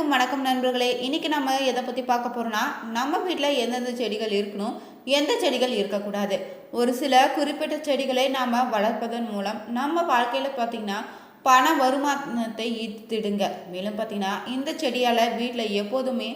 அனைவருக்கும் வணக்கம் நண்பர்களே. இன்றைக்கி நம்ம எதை பற்றி பார்க்க போகிறோன்னா நம்ம வீட்டில் எந்தெந்த செடிகள் இருக்கணும் எந்த செடிகள் இருக்கக்கூடாது. ஒரு சில குறிப்பிட்ட செடிகளை நாம் வளர்ப்பதன் மூலம் நம்ம வாழ்க்கையில் பார்த்திங்கன்னா பண வருமானத்தை ஈர்த்திடுங்க. மேலும் பார்த்திங்கன்னா இந்த செடியால் வீட்டில் எப்போதுமே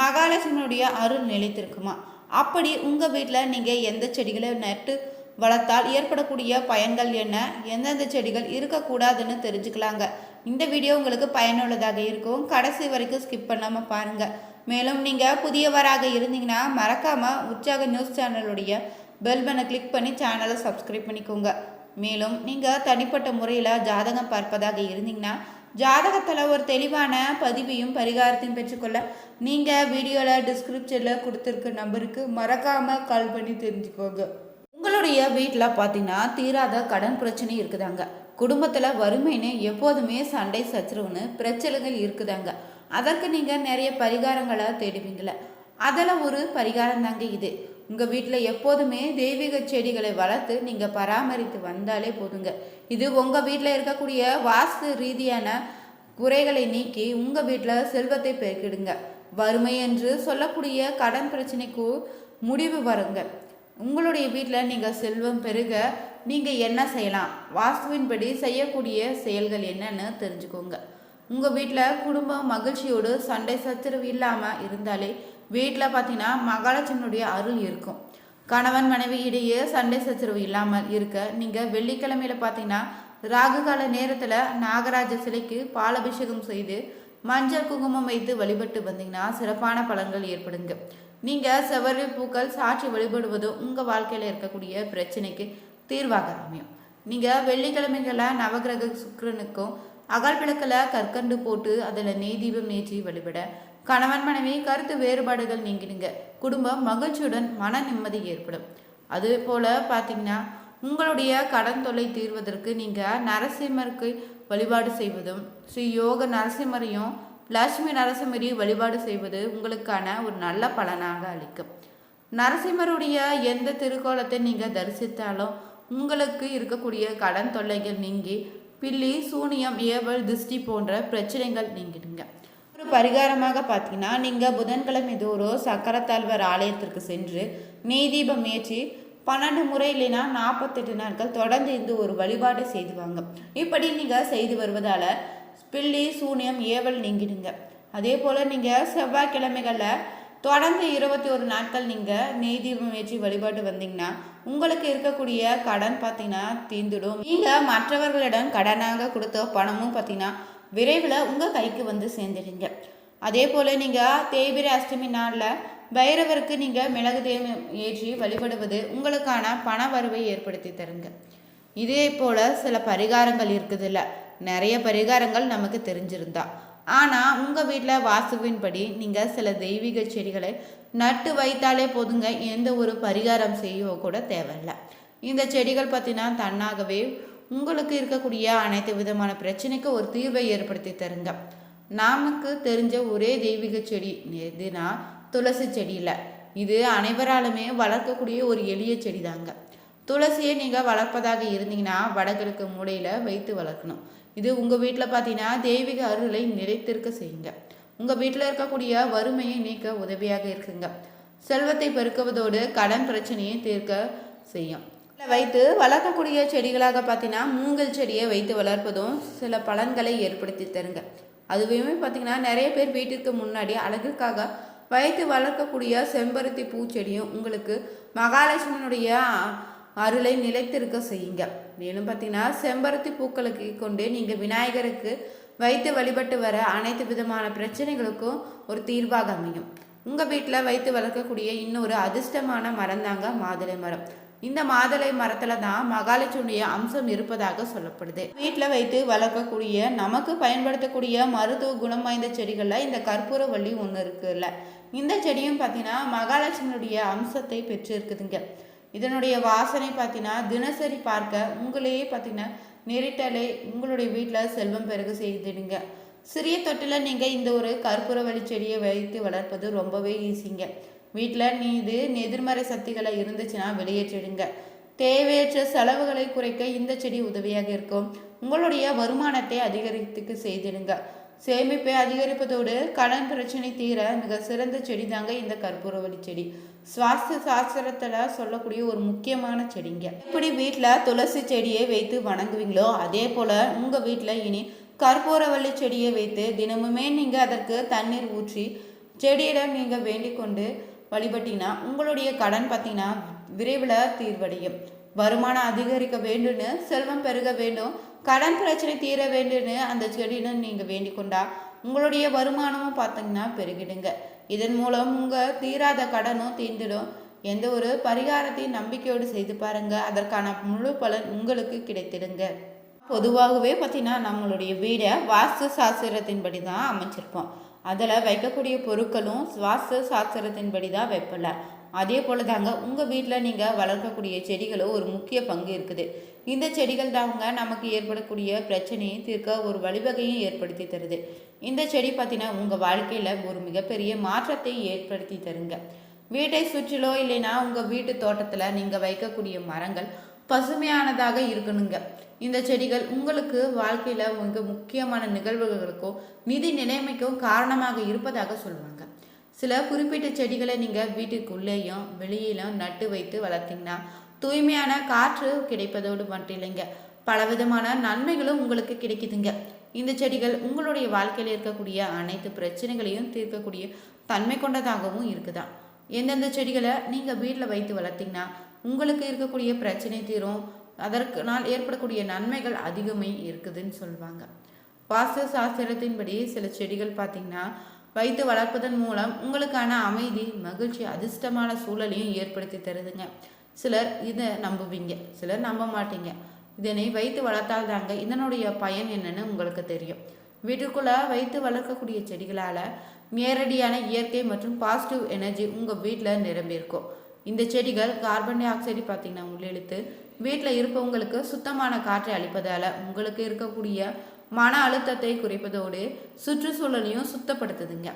மகாலட்சுமியுடைய அருள் நிலைத்திருக்குமா? அப்படி உங்கள் வீட்டில் நீங்கள் எந்த செடிகளை நட்டு வளர்த்தால் ஏற்படக்கூடிய பயன்கள் என்ன? எந்தெந்த செடிகள் இருக்கக்கூடாதுன்னு தெரிஞ்சுக்கலாங்க. இந்த வீடியோ உங்களுக்கு பயனுள்ளதாக இருக்கும். கடைசி வரைக்கும் ஸ்கிப் பண்ணாமல் பாருங்கள் மேலும் நீங்கள் புதியவராக இருந்தீங்கன்னா மறக்காமல் உற்சாக நியூஸ் சேனலுடைய பெல் பட்டனை கிளிக் பண்ணி சேனலை சப்ஸ்கிரைப் பண்ணிக்கோங்க. மேலும் நீங்கள் தனிப்பட்ட முறையில் ஜாதகம் பார்ப்பதாக இருந்தீங்கன்னா ஜாதகத்தில் ஒரு தெளிவான பதிவையும் பரிகாரத்தையும் பெற்றுக்கொள்ள நீங்கள் வீடியோவில் டிஸ்கிரிப்ஷனில் கொடுத்துருக்க நம்பருக்கு மறக்காமல் கால் பண்ணி தெரிஞ்சுக்கோங்க. உங்களுடைய வீட்டில் பார்த்தீங்கன்னா தீராத கடன் பிரச்சனை இருக்குதாங்க. குடும்பத்தில் வறுமைன்னு எப்போதுமே சண்டை சச்சரவுன்னு பிரச்சனைகள் இருக்குதாங்க. அதற்கு நீங்கள் நிறைய பரிகாரங்களை தேடுவீங்கள அதில் ஒரு பரிகாரம் தாங்க இது. உங்கள் வீட்டில் எப்போதுமே தெய்வீக செடிகளை வளர்த்து நீங்கள் பராமரித்து வந்தாலே போதுங்க. இது உங்கள் வீட்டில் இருக்கக்கூடிய வாஸ்து ரீதியான குறைகளை நீக்கி உங்கள் வீட்டில் செல்வத்தை பெருக்கிடுங்க. வறுமை என்று சொல்லக்கூடிய கடன் பிரச்சனைக்கு முடிவு வருங்க. உங்களுடைய வீட்டில் நீங்கள் செல்வம் பெருக நீங்கள் என்ன செய்யலாம்? வாஸ்துவின்படி செய்யக்கூடிய செயல்கள் என்னன்னு தெரிஞ்சுக்கோங்க. உங்கள் வீட்டில் குடும்பம் மகிழ்ச்சியோடு சண்டை சச்சரவு இல்லாமல் இருந்தாலே வீட்டில் பார்த்தீங்கன்னா மகாலட்சுமியுடைய அருள் இருக்கும். கணவன் மனைவி இடையே சண்டை சச்சரவு இல்லாமல் இருக்க நீங்கள் வெள்ளிக்கிழமையில் பார்த்தீங்கன்னா ராகு கால நேரத்தில் நாகராஜ சிலைக்கு பாலபிஷேகம் செய்து மஞ்சள் குங்குமம் வைத்து வழிபட்டு வந்தீங்கன்னா சிறப்பான பலன்கள் ஏற்படுங்க. நீங்கள் செவ்வரி பூக்கள் சாட்சி வழிபடுவதும் உங்கள் வாழ்க்கையில் இருக்கக்கூடிய பிரச்சனைக்கு தீர்வாக அமையும் நீங்கள் வெள்ளிக்கிழமைகளில் நவகிரக சுக்கரனுக்கும் அகல் விளக்கில் கற்கண்டு போட்டு அதில் நெய் தீபம் ஏற்றி வழிபட கணவன் மனைவி கருத்து வேறுபாடுகள் நீங்கிடுங்க. குடும்பம் மகிழ்ச்சியுடன் மன நிம்மதி ஏற்படும். அதே போல் பார்த்தீங்கன்னா உங்களுடைய கடன் தொல்லை தீர்வதற்கு நீங்கள் நரசிம்மருக்கு வழிபாடு செய்வதும் ஸ்ரீ யோக நரசிம்மரையும் லட்சுமி நரசிம்மரி வழிபாடு செய்வது உங்களுக்கான ஒரு நல்ல பலனாக அளிக்கும். நரசிம்மருடைய எந்த திருக்கோலத்தை நீங்கள் தரிசித்தாலும் உங்களுக்கு இருக்கக்கூடிய கடன் தொல்லைகள் நீங்கி பில்லி சூனியம் ஏவல் திருஷ்டி போன்ற பிரச்சனைகள் நீங்கிடுங்க. ஒரு பரிகாரமாக பார்த்தீங்கன்னா நீங்கள் புதன்கிழமை தோறும் சக்கரத்தாழ்வர் ஆலயத்திற்கு சென்று நெய் தீபம் ஏற்றி பன்னெண்டு முறை இல்லைன்னா நாற்பத்தெட்டு நாட்கள் தொடர்ந்து இருந்து ஒரு வழிபாடு செய்து வாங்க. இப்படி நீங்கள் செய்து வருவதால் பில்லி சூனியம் ஏவல் நீங்கிடுங்க. அதே போல் நீங்கள் செவ்வாய்க்கிழமைகளில் தொடர்ந்து இருபத்தி ஒரு நாட்கள் நீங்கள் நெய் தீபம் ஏற்றி வழிபாட்டு வந்தீங்கன்னா உங்களுக்கு இருக்கக்கூடிய கடன் பார்த்தீங்கன்னா தீர்ந்துடும். நீங்கள் மற்றவர்களிடம் கடனாக கொடுத்த பணமும் பார்த்தீங்கன்னா விரைவில் உங்கள் கைக்கு வந்து சேர்ந்துடுங்க. அதே போல் நீங்கள் தேய்பிரை அஷ்டமி நாளில் பைரவருக்கு நீங்கள் மிளகு தேவம் ஏற்றி வழிபடுவது உங்களுக்கான பண வரவை ஏற்படுத்தி தருங்க. இதே போல் சில பரிகாரங்கள் இருக்குதுல்ல நிறைய பரிகாரங்கள் நமக்கு தெரிஞ்சிருந்தா. ஆனால் உங்கள் வீட்டில் வாசுவின்படி நீங்கள் சில தெய்வீக செடிகளை நட்டு வைத்தாலே போதுங்க. எந்த ஒரு பரிகாரம் செய்யவோ கூட தேவையில்லை. இந்த செடிகள் பற்றினா தன்னாகவே உங்களுக்கு இருக்கக்கூடிய அனைத்து விதமான பிரச்சனைக்கு ஒரு தீர்வை ஏற்படுத்தி தருங்க. நமக்கு தெரிஞ்ச ஒரே தெய்வீக செடி எதுனா துளசி செடியில். இது அனைவராலுமே வளர்க்கக்கூடிய ஒரு எளிய செடி தாங்க துளசியை நீங்கள் வளர்ப்பதாக இருந்தீங்கன்னா வடகிழக்கு மூலையில் வைத்து வளர்க்கணும். இது உங்கள் வீட்டில் பார்த்தீங்கன்னா தெய்வீக அருளை நிலைத்திருக்க செய்யுங்க. உங்கள் வீட்டில் இருக்கக்கூடிய வறுமையை நீக்க உதவியாக இருக்குங்க. செல்வத்தை பெருக்குவதோடு கடன் பிரச்சனையை தீர்க்க செய்யும். வைத்து வளர்க்கக்கூடிய செடிகளாக பார்த்தீங்கன்னா மூங்கல் செடியை வைத்து வளர்ப்பதும் சில பலன்களை ஏற்படுத்தி தருங்க. அதுவே பார்த்தீங்கன்னா நிறைய பேர் வீட்டிற்கு முன்னாடி அழகுக்காக வைத்து வளர்க்கக்கூடிய செம்பருத்தி பூச்செடியும் உங்களுக்கு மகாலட்சுமியினுடைய அருளை நிலைத்திருக்க செய்யுங்க. மேலும் பார்த்தீங்கன்னா செம்பருத்தி பூக்களுக்கு கொண்டு நீங்கள் விநாயகருக்கு வைத்து வழிபட்டு வர அனைத்து விதமான பிரச்சனைகளுக்கும் ஒரு தீர்வாக அமையும். உங்கள் வீட்டில் வைத்து வளர்க்கக்கூடிய இன்னொரு அதிர்ஷ்டமான மரம் தாங்க மாதுளை மரம். இந்த மாதுளை மரத்தில் தான் மகாலட்சுமிய அம்சம் இருப்பதாக சொல்லப்படுது. வீட்டில் வைத்து வளர்க்கக்கூடிய நமக்கு பயன்படுத்தக்கூடிய மருத்துவ குணம் வாய்ந்த செடிகளில் இந்த கற்பூர வள்ளி ஒன்று இருக்குல்ல. இந்த செடியும் பார்த்தீங்கன்னா மகாலட்சுமியுடைய அம்சத்தை பெற்று இருக்குதுங்க இதனுடைய வாசனை பார்த்தீங்கன்னா தினசரி பார்க்க உங்களையே பார்த்தீங்கன்னா நெரிட்டலை உங்களுடைய வீட்டில் செல்வம் பெருக செய்துடுங்க. சிறிய தொட்டில் நீங்கள் இந்த ஒரு கற்பூரவழி செடியை வைத்து வளர்ப்பது ரொம்பவே ஈஸிங்க. வீட்டில் நீ இது எதிர்மறை சக்திகளை இருந்துச்சுன்னா வெளியேற்றிடுங்க. தேவையற்ற செலவுகளை குறைக்க இந்த செடி உதவியாக இருக்கும். உங்களுடைய வருமானத்தை அதிகரித்துக்கு செய்திடுங்க. சேமிப்பை அதிகரிப்பதோடு கடன் பிரச்சனை தீர மிக சிறந்த செடி தாங்க இந்த கற்பூரவள்ளி செடி. சுவாஸ்து சாஸ்திரத்தில் சொல்லக்கூடிய ஒரு முக்கியமான செடிங்க. இப்படி வீட்டில் துளசி செடியை வைத்து வணங்குவீங்களோ அதே போல் உங்கள் வீட்டில் இனி கற்பூரவள்ளி செடியை வைத்து தினமுமே நீங்கள் அதற்கு தண்ணீர் ஊற்றி செடியிடம் நீங்கள் வேண்டிக் கொண்டு வழிபட்டீங்கன்னா உங்களுடைய கடன் பார்த்தீங்கன்னா விரைவில் தீர்வடையும். வருமானம் அதிகரிக்க வேண்டும்னு செல்வம் பெருக வேண்டும். கடன் பிரச்சனை தீர வேண்டும்னு அந்த செடின்னு நீங்கள் வேண்டிக் கொண்டா உங்களுடைய வருமானமும் பார்த்தீங்கன்னா பெருகிடுங்க. இதன் மூலம் உங்கள் தீராத கடனும் தீர்ந்துடும். எந்த ஒரு பரிகாரத்தையும் நம்பிக்கையோடு செய்து பாருங்க. அதற்கான முழு பலன் உங்களுக்கு கிடைத்திடுங்க. பொதுவாகவே பார்த்தீங்கன்னா நம்மளுடைய வீடை வாஸ்து சாஸ்திரத்தின்படி தான் அமைச்சிருப்போம். அதில் வைக்கக்கூடிய பொருட்களும் வாஸ்து சாஸ்திரத்தின்படி தான் வைப்பல அதே போல தாங்க உங்கள் வீட்டில் நீங்கள் வளர்க்கக்கூடிய செடிகளும் ஒரு முக்கிய பங்கு இருக்குது. இந்த செடிகள் தாங்க நமக்கு ஏற்படக்கூடிய பிரச்சனையை தீர்க்க ஒரு வழிவகையும் ஏற்படுத்தி தருது. இந்த செடி பார்த்தீங்கன்னா உங்கள் வாழ்க்கையில் ஒரு மிகப்பெரிய மாற்றத்தை ஏற்படுத்தி தருங்க. வீட்டை சுற்றிலோ இல்லைன்னா உங்கள் வீட்டு தோட்டத்தில் நீங்கள் வைக்கக்கூடிய மரங்கள் பசுமையானதாக இருக்கணுங்க. இந்த செடிகள் உங்களுக்கு வாழ்க்கையில் மிக முக்கியமான நிகழ்வுகளுக்கும் நிதி நிலைமைக்கும் காரணமாக இருப்பதாக சொல்லுவாங்க சில குறிப்பிட்ட செடிகளை நீங்கள் வீட்டுக்குள்ளேயும் வெளியிலும் நட்டு வைத்து வளர்த்தீங்கன்னா தூய்மையான காற்று கிடைப்பதோடு மட்டும் இல்லைங்க. பலவிதமான நன்மைகளும் உங்களுக்கு கிடைக்குதுங்க. இந்த செடிகள் உங்களுடைய வாழ்க்கையில் இருக்கக்கூடிய அனைத்து பிரச்சனைகளையும் தீர்க்கக்கூடிய தன்மை கொண்டதாகவும் இருக்குதான் எந்தெந்த செடிகளை நீங்கள் வீட்டில் வைத்து வளர்த்தீங்கன்னா உங்களுக்கு இருக்கக்கூடிய பிரச்சனை தீரும். அதற்கு நாள் ஏற்படக்கூடிய நன்மைகள் அதிகமே இருக்குதுன்னு சொல்லுவாங்க. வாஸ்து சாஸ்திரத்தின்படி சில செடிகள் பார்த்தீங்கன்னா வைத்து வளர்ப்பதன் மூலம் உங்களுக்கான அமைதி மகிழ்ச்சி அதிர்ஷ்டமான சூழலையும் ஏற்படுத்தி தருதுங்க. சிலர் இதை நம்புவீங்க சிலர் நம்ப மாட்டீங்க. இதனை வைத்து வளர்த்தால் தாங்க இதனுடைய பயன் என்னன்னு உங்களுக்கு தெரியும். வீட்டுக்குள்ளே வைத்து வளர்க்கக்கூடிய செடிகளால் நேரடியான இயற்கை மற்றும் பாசிட்டிவ் எனர்ஜி உங்கள் வீட்டில் நிரம்பியிருக்கும் இந்த செடிகள் கார்பன் டை ஆக்சைடு பார்த்தீங்கன்னா உள்ளிழுத்து வீட்டில் இருப்பவங்களுக்கு சுத்தமான காற்றை அளிப்பதால் உங்களுக்கு இருக்கக்கூடிய மன அழுத்தத்தை குறைப்பதோடு சுற்றுச்சூழலையும் சுத்தப்படுத்துதுங்க.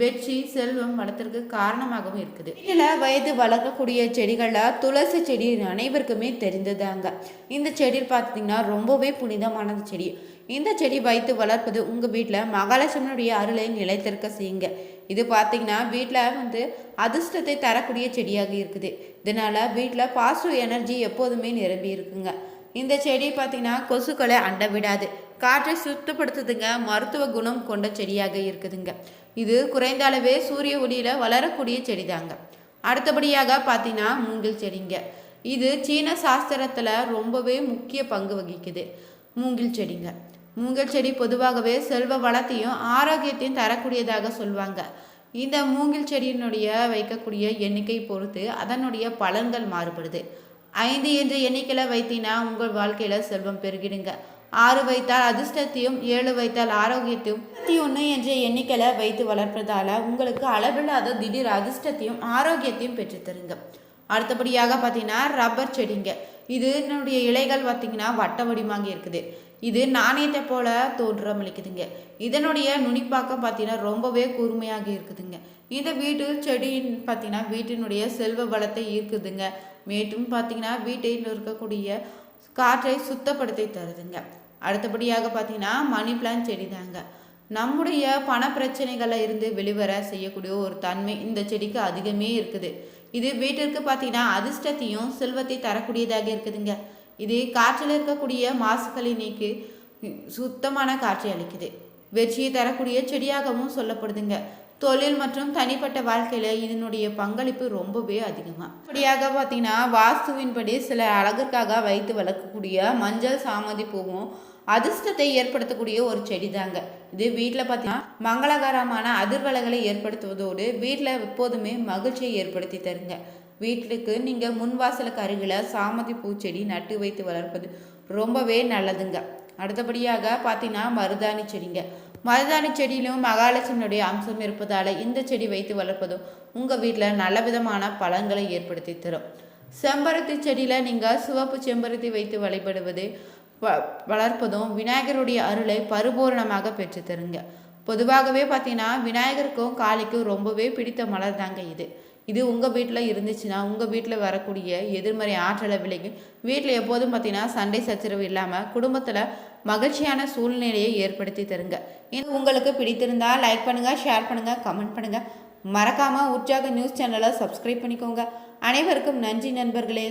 வெற்றி செல்வம் வளத்திற்கு காரணமாகவும் இருக்குது. இதில் வயது வளர்க்கக்கூடிய செடிகளில் துளசி செடி அனைவருக்குமே தெரிந்ததாங்க. இந்த செடி பார்த்தீங்கன்னா ரொம்பவே புனிதமானது செடி. இந்த செடி வைத்து வளர்ப்பது உங்கள் வீட்டில் மகாலட்சுமியுடைய அருளை நிலைத்திருக்க செய்யுங்க. இது பார்த்தீங்கன்னா வீட்டில் வந்து அதிர்ஷ்டத்தை தரக்கூடிய செடியாக இருக்குது. இதனால் வீட்டில் பாசிட்டிவ் எனர்ஜி எப்போதுமே நிரம்பி இருக்குங்க. இந்த செடி பார்த்தீங்கன்னா கொசுக்களை அண்ட விடாது காற்றை சுத்தப்படுத்துதுங்க. மருத்துவ குணம் கொண்ட செடியாக இருக்குதுங்க. இது குறைந்த அளவே சூரிய ஒளியில் வளரக்கூடிய செடி தாங்க அடுத்தபடியாக பார்த்தீங்கன்னா மூங்கில் செடிங்க. இது சீன சாஸ்திரத்தில் ரொம்பவே முக்கிய பங்கு வகிக்குது. மூங்கில் செடிங்க. மூங்கில் செடி பொதுவாகவே செல்வ வளத்தையும் ஆரோக்கியத்தையும் தரக்கூடியதாக சொல்லுவாங்க இந்த மூங்கில் செடியினுடைய வைக்கக்கூடிய எண்ணிக்கை பொறுத்து அதனுடைய பலன்கள் மாறுபடுது. ஐந்து என்ற எண்ணிக்கையில் வைத்தினா உங்கள் வாழ்க்கையில் செல்வம் பெருகிடுங்க. ஆறு வைத்தால் அதிர்ஷ்டத்தையும் ஏழு வைத்தால் ஆரோக்கியத்தையும் இருபத்தி ஒன்று என்ற எண்ணிக்கையில் வைத்து வளர்ப்பதால் உங்களுக்கு அளவில்லாத திடீர் அதிர்ஷ்டத்தையும் ஆரோக்கியத்தையும் பெற்றுத்தருங்க அடுத்தபடியாக பார்த்தீங்கன்னா ரப்பர் செடிங்க. இது என்னுடைய இலைகள் பார்த்திங்கன்னா வட்ட வடிவாங்க இருக்குது. இது நாணயத்தை போல தோற்றமளிக்குதுங்க இதனுடைய நுனிப்பாக்கம் பார்த்தீங்கன்னா ரொம்பவே கூர்மையாக இருக்குதுங்க. இந்த வீட்டு செடின்னு பார்த்தீங்கன்னா வீட்டினுடைய செல்வ வளத்தை ஈர்க்குதுங்க. மேட்டும் பார்த்தீங்கன்னா வீட்டில் இருக்கக்கூடிய காற்றை சுத்தப்படுத்தி தருதுங்க. அடுத்தபடியாக பார்த்தீங்கன்னா மணி பிளான் செடி தாங்க நம்முடைய பண பிரச்சனைகளில் இருந்து வெளிவர செய்யக்கூடிய ஒரு தன்மை இந்த செடிக்கு அதிகமே இருக்குது. இது வீட்டிற்கு பார்த்தீங்கன்னா அதிர்ஷ்டத்தையும் செல்வத்தை தரக்கூடியதாக இருக்குதுங்க. இது காற்றில் இருக்கக்கூடிய மாசுக்களை நீக்கி சுத்தமான காற்றை அளிக்குது. வெற்றியை தரக்கூடிய செடியாகவும் சொல்லப்படுதுங்க. தொழில் மற்றும் தனிப்பட்ட வாழ்க்கையில் இதனுடைய பங்களிப்பு ரொம்பவே அதிகமாக இப்படியாக பார்த்தீங்கன்னா வாஸ்துவின்படி சில அழகுக்காக வைத்து வளர்க்கக்கூடிய மஞ்சள் சாமதி பூவும் அதிர்ஷ்டத்தை ஏற்படுத்தக்கூடிய ஒரு செடி தாங்க இது வீட்டில் பார்த்தீங்கன்னா மங்களகரமான அதிர்வலைகளை ஏற்படுத்துவதோடு வீட்டில் எப்போதுமே மகிழ்ச்சியை ஏற்படுத்தி தருங்க. வீட்டுக்கு நீங்கள் முன்வாசலுக்கு அருகில் சாமதி பூச்செடி நட்டு வைத்து வளர்ப்பது ரொம்பவே நல்லதுங்க. அடுத்தபடியாக பார்த்தீங்கன்னா மருதாணி செடிங்க. மருதாணி செடியிலும் மகாலட்சுமியுடைய அம்சம் இருப்பதால் இந்த செடி வைத்து வளர்ப்பதும் உங்கள் வீட்டில் நல்ல விதமான பலன்களை ஏற்படுத்தி தரும். செம்பருத்தி செடியில் நீங்கள் சிவப்பு செம்பருத்தி வைத்து வழிபடுவது வளர்ப்பதும் விநாயகருடைய அருளை பரிபூர்ணமாக பெற்று தருங்க. பொதுவாகவே பார்த்தீங்கன்னா விநாயகருக்கும் காளிக்கும் ரொம்பவே பிடித்த மலர் தாங்க இது. இது உங்கள் வீட்டில் இருந்துச்சுன்னா உங்கள் வீட்டில் வரக்கூடிய எதிர்மறை ஆற்றலை விலகி வீட்டில் எப்போதும் பார்த்தீங்கன்னா சண்டை சச்சரவு இல்லாமல் குடும்பத்தில் மகிழ்ச்சியான சூழ்நிலையை ஏற்படுத்தி தருங்க. இது உங்களுக்கு பிடித்திருந்தா லைக் பண்ணுங்கள் ஷேர் பண்ணுங்கள் கமெண்ட் பண்ணுங்கள் மறக்காமல் உற்சாக நியூஸ் சேனலை சப்ஸ்கிரைப் பண்ணிக்கோங்க. அனைவருக்கும் நன்றி நண்பர்களே.